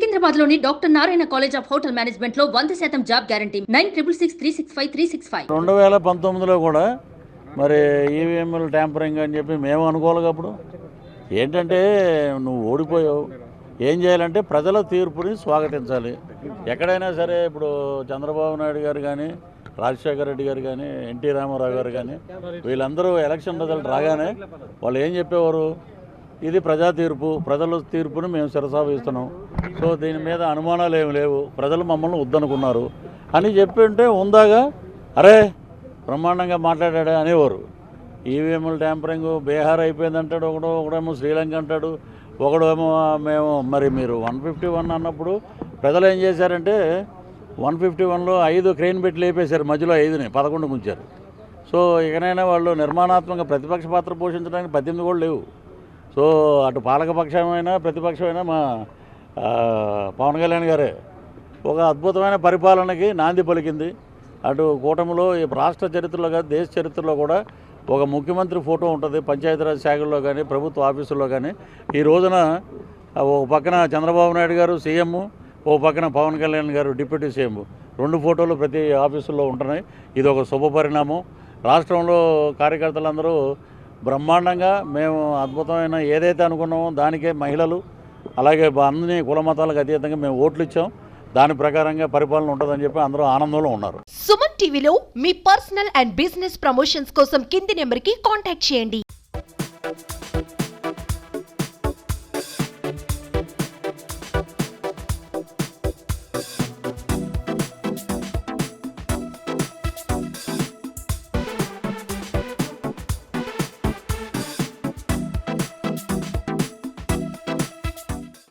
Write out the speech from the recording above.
సికింద్రాబాద్లోని doctor Narayana college of hotel మేనేజ్మెంట్లో వంద శాతం job guarantee. Nine triple six three six five three six five. రెండు వేల పంతొమ్మిదిలో కూడా మరి ఈవీఎంలు ట్యాంపరింగ్ అని చెప్పి మేము అనుకోవాలి అప్పుడు. ఏంటంటే నువ్వు ఓడిపోయావు. ఏం చేయాలంటే ప్రజల తీర్పుని స్వాగతించాలి. ఎక్కడైనా సరే ఇప్పుడు చంద్రబాబు నాయుడు గారు కానీ రాజశేఖర రెడ్డి గారు కానీ ఎన్టీ రామారావు గారు కానీ వీళ్ళందరూ ఎలక్షన్ రిజల్ట్ రాగానే వాళ్ళు ఏం చెప్పేవారు? ఇది ప్రజా తీర్పు ప్రజల తీర్పుని మేము శిరసావిస్తున్నాం సో దీని మీద అనుమానాలు ఏమి లేవు. ప్రజలు మమ్మల్ని వద్దనుకున్నారు. అని చెప్పి ఉంటే ఉందాగా అరే బ్రహ్మాండంగా మాట్లాడాడు అనేవారు. ఈవీఎంలు ట్యాంపరింగ్ బీహార్ అయిపోయింది అంటాడు ఒకడు ఒకడేమో శ్రీలంక అంటాడు ఒకడేమో మేము మరి మీరు వన్ ఫిఫ్టీ వన్ అన్నప్పుడు ప్రజలు ఏం చేశారంటే వన్ ఫిఫ్టీ వన్లో ఐదు క్రెయిన్ పెట్టి లేపేశారు మధ్యలో ఐదుని పదకొండు ఉంచారు సో ఇకనైనా వాళ్ళు నిర్మాణాత్మక ప్రతిపక్ష పాత్ర పోషించడానికి పద్దెనిమిది కూడా లేవు. సో అటు పాలకపక్షమైనా ప్రతిపక్షమైనా మా పవన్ కళ్యాణ్ గారే ఒక అద్భుతమైన పరిపాలనకి నాంది పలికింది. అటు కూటమిలో ఈ రాష్ట్ర చరిత్రలో కాదు దేశ చరిత్రలో కూడా ఒక ముఖ్యమంత్రి ఫోటో ఉంటుంది పంచాయతీరాజ్ శాఖల్లో కానీ ప్రభుత్వ ఆఫీసుల్లో కానీ. ఈ రోజున ఓ పక్కన చంద్రబాబు నాయుడు గారు సీఎం ఓ పక్కన పవన్ కళ్యాణ్ గారు డిప్యూటీ సీఎం. రెండు ఫోటోలు ప్రతి ఆఫీసుల్లో ఉంటున్నాయి. ఇది ఒక శుభ పరిణామం. రాష్ట్రంలో కార్యకర్తలందరూ బ్రహ్మాండంగా మేము అద్భుతమైన ఏదైతే అనుకున్నామో దానికే మహిళలు అలాగే బ- అన్ని కుల మతాలకు అతీతంగా మేము ఓట్లు ఇచ్చాం. దాని ప్రకారంగా పరిపాలన ఉంటుందని చెప్పి అందరూ ఆనందంలో ఉన్నారు. సుమన్ టీవీలో మీ పర్సనల్ అండ్ బిజినెస్ ప్రమోషన్స్ కోసం కింది నెంబర్కి కాంటాక్ట్ చేయండి.